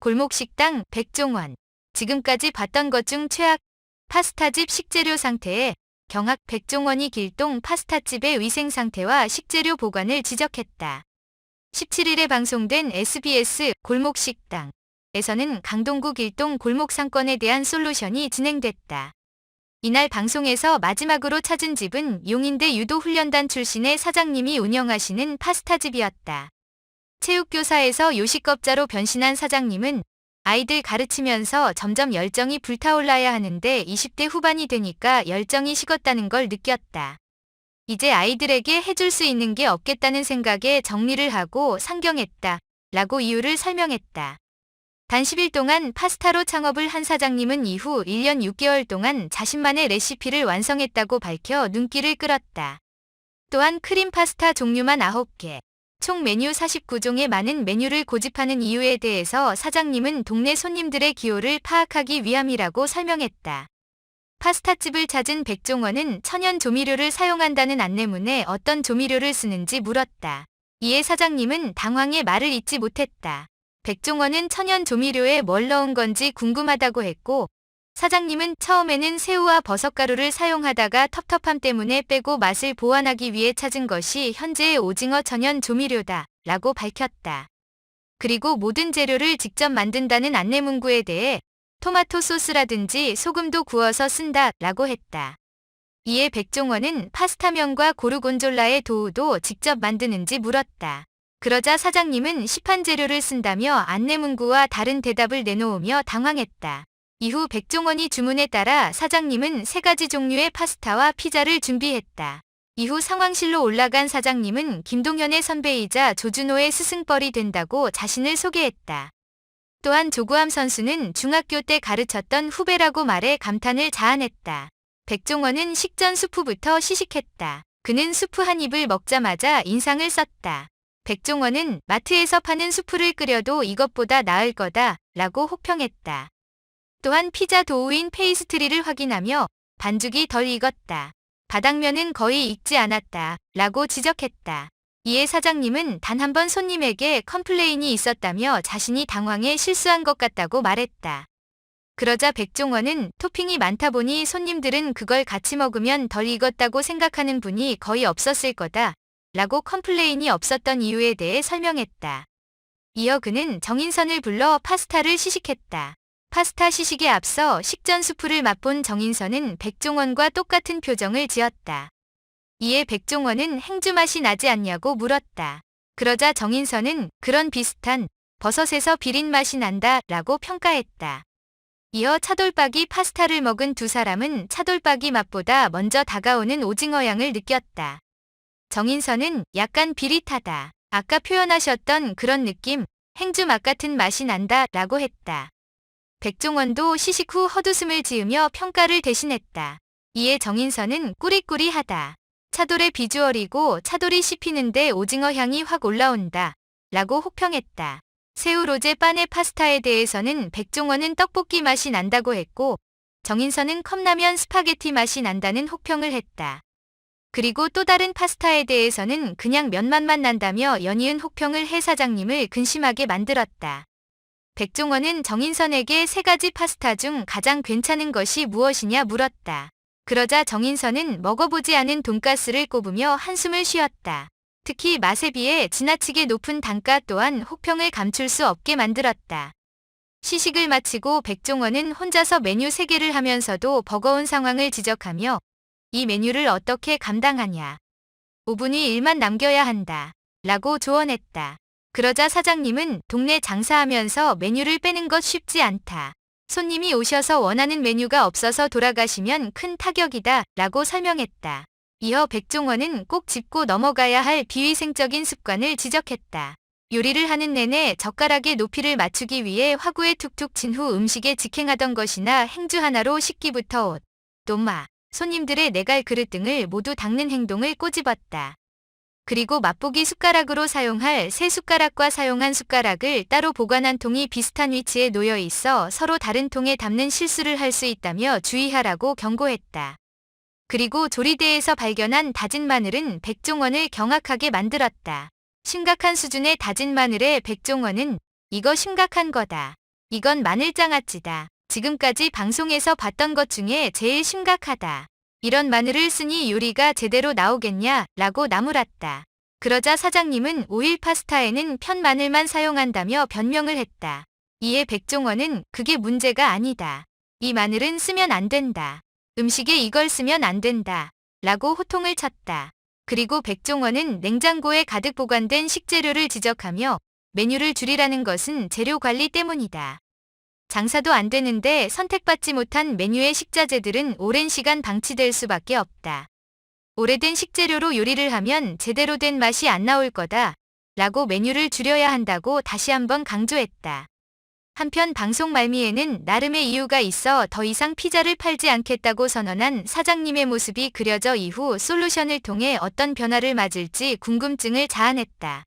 골목식당 백종원. 지금까지 봤던 것 중 최악 파스타집 식재료 상태에 경악 백종원이 길동 파스타집의 위생 상태와 식재료 보관을 지적했다. 17일에 방송된 SBS 골목식당 에서는 강동구 길동 골목 상권에 대한 솔루션이 진행됐다. 이날 방송에서 마지막으로 찾은 집은 용인대 유도훈련단 출신의 사장님이 운영하시는 파스타집이었다. 체육교사에서 요식업자로 변신한 사장님은 아이들 가르치면서 점점 열정이 불타올라야 하는데 20대 후반이 되니까 열정이 식었다는 걸 느꼈다. 이제 아이들에게 해줄 수 있는 게 없겠다는 생각에 정리를 하고 상경했다. 라고 이유를 설명했다. 단 10일 동안 파스타로 창업을 한 사장님은 이후 1년 6개월 동안 자신만의 레시피를 완성했다고 밝혀 눈길을 끌었다. 또한 크림 파스타 종류만 9개, 총 메뉴 49종의 많은 메뉴를 고집하는 이유에 대해서 사장님은 동네 손님들의 기호를 파악하기 위함이라고 설명했다. 파스타집을 찾은 백종원은 천연 조미료를 사용한다는 안내문에 어떤 조미료를 쓰는지 물었다. 이에 사장님은 당황해 말을 잇지 못했다. 백종원은 천연 조미료에 뭘 넣은 건지 궁금하다고 했고, 사장님은 처음에는 새우와 버섯가루를 사용하다가 텁텁함 때문에 빼고 맛을 보완하기 위해 찾은 것이 현재의 오징어 천연 조미료다 라고 밝혔다. 그리고 모든 재료를 직접 만든다는 안내문구에 대해 토마토 소스라든지 소금도 구워서 쓴다 라고 했다. 이에 백종원은 파스타면과 고르곤졸라의 도우도 직접 만드는지 물었다. 그러자 사장님은 시판 재료를 쓴다며 안내문구와 다른 대답을 내놓으며 당황했다. 이후 백종원이 주문에 따라 사장님은 세 가지 종류의 파스타와 피자를 준비했다. 이후 상황실로 올라간 사장님은 김동현의 선배이자 조준호의 스승뻘이 된다고 자신을 소개했다. 또한 조구함 선수는 중학교 때 가르쳤던 후배라고 말해 감탄을 자아냈다. 백종원은 식전 수프부터 시식했다. 그는 수프 한 입을 먹자마자 인상을 썼다. 백종원은 마트에서 파는 수프를 끓여도 이것보다 나을 거다 라고 혹평했다. 또한 피자 도우인 페이스트리를 확인하며 반죽이 덜 익었다. 바닥면은 거의 익지 않았다 라고 지적했다. 이에 사장님은 단 한 번 손님에게 컴플레인이 있었다며 자신이 당황해 실수한 것 같다고 말했다. 그러자 백종원은 토핑이 많다 보니 손님들은 그걸 같이 먹으면 덜 익었다고 생각하는 분이 거의 없었을 거다. 라고 컴플레인이 없었던 이유에 대해 설명했다. 이어 그는 정인선을 불러 파스타를 시식했다. 파스타 시식에 앞서 식전 수프를 맛본 정인선은 백종원과 똑같은 표정을 지었다. 이에 백종원은 행주 맛이 나지 않냐고 물었다. 그러자 정인선은 그런 비슷한 버섯에서 비린 맛이 난다 라고 평가했다. 이어 차돌박이 파스타를 먹은 두 사람은 차돌박이 맛보다 먼저 다가오는 오징어 향을 느꼈다. 정인선은 약간 비릿하다. 아까 표현하셨던 그런 느낌, 행주 맛 같은 맛이 난다 라고 했다. 백종원도 시식 후 헛웃음을 지으며 평가를 대신했다. 이에 정인선은 꾸리꾸리하다. 차돌의 비주얼이고 차돌이 씹히는데 오징어 향이 확 올라온다. 라고 혹평했다. 새우 로제 빠네 파스타에 대해서는 백종원은 떡볶이 맛이 난다고 했고 정인선은 컵라면 스파게티 맛이 난다는 혹평을 했다. 그리고 또 다른 파스타에 대해서는 그냥 면맛만 난다며 연이은 혹평을 해 사장님을 근심하게 만들었다. 백종원은 정인선에게 세 가지 파스타 중 가장 괜찮은 것이 무엇이냐 물었다. 그러자 정인선은 먹어보지 않은 돈가스를 꼽으며 한숨을 쉬었다. 특히 맛에 비해 지나치게 높은 단가 또한 혹평을 감출 수 없게 만들었다. 시식을 마치고 백종원은 혼자서 메뉴 3개를 하면서도 버거운 상황을 지적하며 이 메뉴를 어떻게 감당하냐. 5분이 일만 남겨야 한다. 라고 조언했다. 그러자 사장님은 동네 장사하면서 메뉴를 빼는 것 쉽지 않다. 손님이 오셔서 원하는 메뉴가 없어서 돌아가시면 큰 타격이다. 라고 설명했다. 이어 백종원은 꼭 짚고 넘어가야 할 비위생적인 습관을 지적했다. 요리를 하는 내내 젓가락의 높이를 맞추기 위해 화구에 툭툭 친 후 음식에 직행하던 것이나 행주 하나로 식기부터 옷, 또마, 손님들의 내갈 그릇 등을 모두 닦는 행동을 꼬집었다. 그리고 맛보기 숟가락으로 사용할 새 숟가락과 사용한 숟가락을 따로 보관한 통이 비슷한 위치에 놓여 있어 서로 다른 통에 담는 실수를 할 수 있다며 주의하라고 경고했다. 그리고 조리대에서 발견한 다진 마늘은 백종원을 경악하게 만들었다. 심각한 수준의 다진 마늘에 백종원은 이거 심각한 거다. 이건 마늘장아찌다. 지금까지 방송에서 봤던 것 중에 제일 심각하다. 이런 마늘을 쓰니 요리가 제대로 나오겠냐? 라고 나무랐다. 그러자 사장님은 오일 파스타에는 편 마늘만 사용한다며 변명을 했다. 이에 백종원은 그게 문제가 아니다. 이 마늘은 쓰면 안 된다. 음식에 이걸 쓰면 안 된다. 라고 호통을 쳤다. 그리고 백종원은 냉장고에 가득 보관된 식재료를 지적하며 메뉴를 줄이라는 것은 재료 관리 때문이다. 장사도 안 되는데 선택받지 못한 메뉴의 식자재들은 오랜 시간 방치될 수밖에 없다. 오래된 식재료로 요리를 하면 제대로 된 맛이 안 나올 거다. 라고 메뉴를 줄여야 한다고 다시 한번 강조했다. 한편 방송 말미에는 나름의 이유가 있어 더 이상 피자를 팔지 않겠다고 선언한 사장님의 모습이 그려져 이후 솔루션을 통해 어떤 변화를 맞을지 궁금증을 자아냈다.